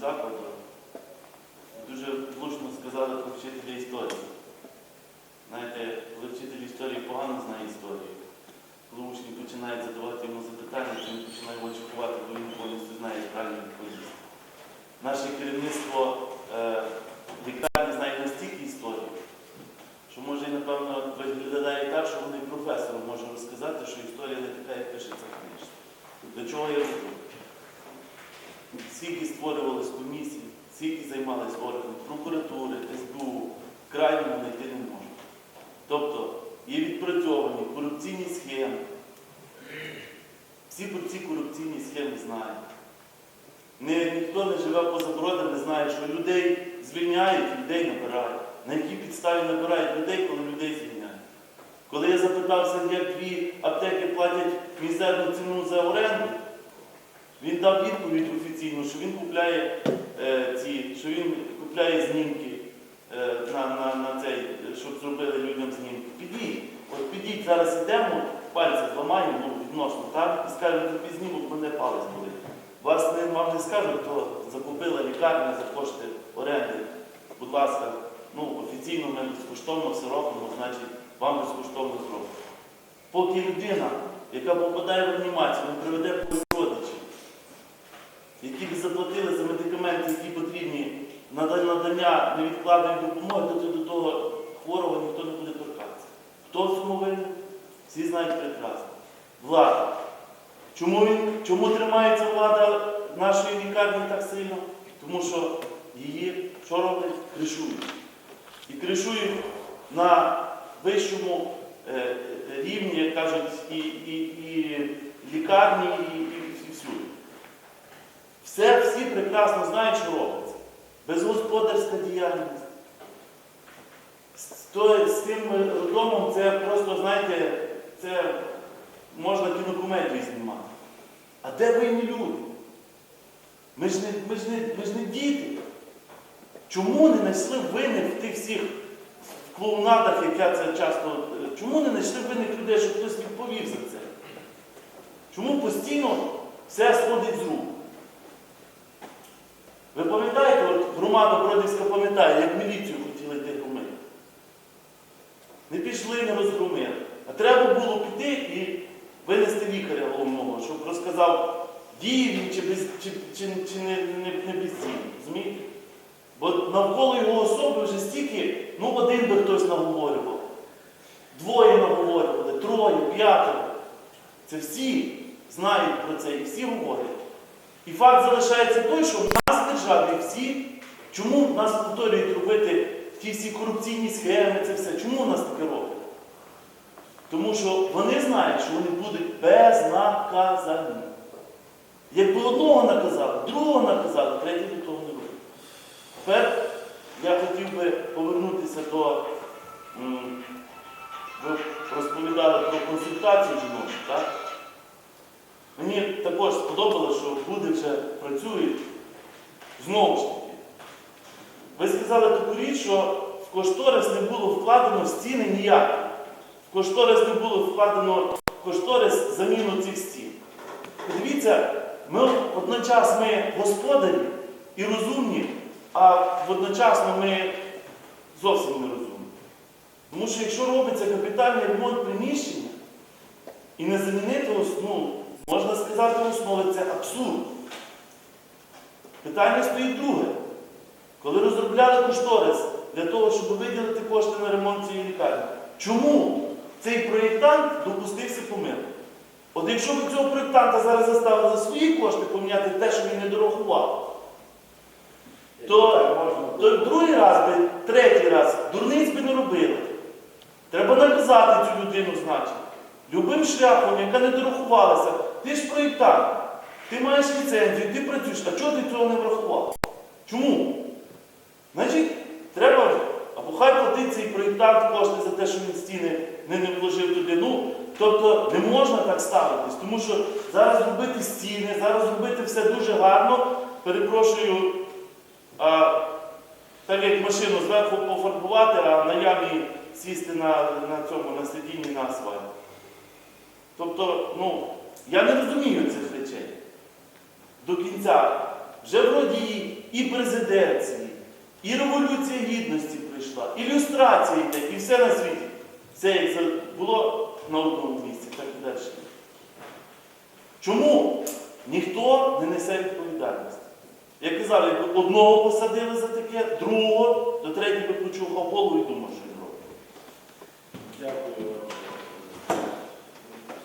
закладу дуже влучно сказали про вчителя історії. Знаєте, коли вчитель історії погано знає історію, коли учні починають задавати йому запитання, то він починає його чекувати, бо він повністю знає правильну відповідь. Наше керівництво е, лікарні знає настільки історії, що може, напевно, виглядає так, що вони професору може розказати, що історія не така, як пишеться книжка. До чого я веду? Скільки створювались комісій, скільки займались органи прокуратури, СБУ, крайньому знайти не можна. Тобто є відпрацьовані корупційні схеми. Всі про ці корупційні схеми знають. Ні, ніхто не живе поза бродом, не знає, що людей звільняють, людей набирають. На якій підставі набирають людей, коли людей звільняють. Коли я запитався, як дві аптеки платять мізерну ціну за оренду, він дав відповідь офіційну, що він купляє е, ці, що він купляє знімки е, на, на, на цей, щоб зробили людям знімки. Підіть, от підіть, зараз йдемо, пальці зламаємо ну, відносно, так? І скажемо, тобі знімок мене палець болить. Вас не, вам не скажуть, то закупила лікарня за кошти оренди. Будь ласка, ну, офіційно ми безкоштовно все робимо, значить вам безкоштовно зробимо. Поки людина, яка попадає в реанімацію, не приведе родичів, які б заплатили за медикаменти, які потрібні на надання невідкладної допомоги, то до того хворого ніхто не буде торкатися. Хто в цьому винен? Всі знають прекрасно. Влада. Чому, він, чому тримається влада нашої лікарні так сильно? Тому що її що роблять? Кришують. І кришують на вищому е, е, рівні, як кажуть, і, і, і лікарні, і. Все, всі прекрасно знають, що робиться. Безгосподарська діяльність. З, тим роддомом це просто, знаєте, це можна кінокомедію знімати. А де винні люди? Ми ж не, ми ж не, ми ж не діти. Чому не знайшли винних в тих всіх клоунадах, як я це часто. Чому не знайшли винних людей, щоб хтось відповів за це? Чому постійно все сходить з рук? Пам'ятаєте, от громада Бродівська пам'ятає, як міліцію хотіли йти громити? Не пішли, не розгромили. А треба було піти і винести лікаря головного, щоб розказав, діє він чи, без, чи, чи, чи не, не, не бездійний. Розумієте? Бо навколо його особи вже стільки, ну один би хтось наговорював, двоє наговорювали, троє, п'ятеро. Це всі знають про це і всі говорять. І факт залишається той, що державі всі, чому нас повторюють робити ті всі корупційні схеми, це все, чому нас таке роблять? Тому що вони знають, що вони будуть безнаказані. Якби одного наказали, другого наказали, третій до того не робить. Тепер я хотів би повернутися до. Ви розповідали про консультацію жінок, так? Мені також сподобалося, що люди вже працюють знову ж таки. Ви сказали таку річ, що в кошторис не було вкладено стіни ніяк. В кошторис не було вкладено кошторис заміну цих стін. Подивіться, ми одночасно ми господарі і розумні, а водночасно ми зовсім не розумні. Тому що якщо робиться капітальний ремонт приміщення і не замінити основу, можна сказати, основи це абсурд. Питання стоїть друге. Коли розробляли кошторис для того, щоб виділити кошти на ремонт цієї лікарні, чому цей проєктант допустився помилки? От якщо б цього проєктанта зараз заставили за свої кошти поміняти те, що він не дорахував, то, то другий раз би, третій раз, дурниць би не робили. Треба наказати цю людину, значить. Любим шляхом, яка не дорахувалася. Ти ж проєктант, ти маєш ліцензію, ти працюєш, а чого ти цього не врахував? Чому? Значить, треба або хай платить цей проєктант кошти за те, що він стіни не, не вложив туди. Ну, тобто не можна так ставитись, тому що зараз робити стіни, зараз робити все дуже гарно. Перепрошую, а, так як машину зверху пофарбувати, а на ямі сісти на, на цьому, на сидінні на асфальт. Тобто, ну, я не розумію цих речей до кінця. Вже вроді і президенції, і Революція Гідності прийшла, і люстрація йде, і все на світі. Це було на одному місці, так і далі. Чому ніхто не несе відповідальності? Я казав, якби одного посадили за таке, другого, до третього почухав голову і думав, що він робить. Дякую.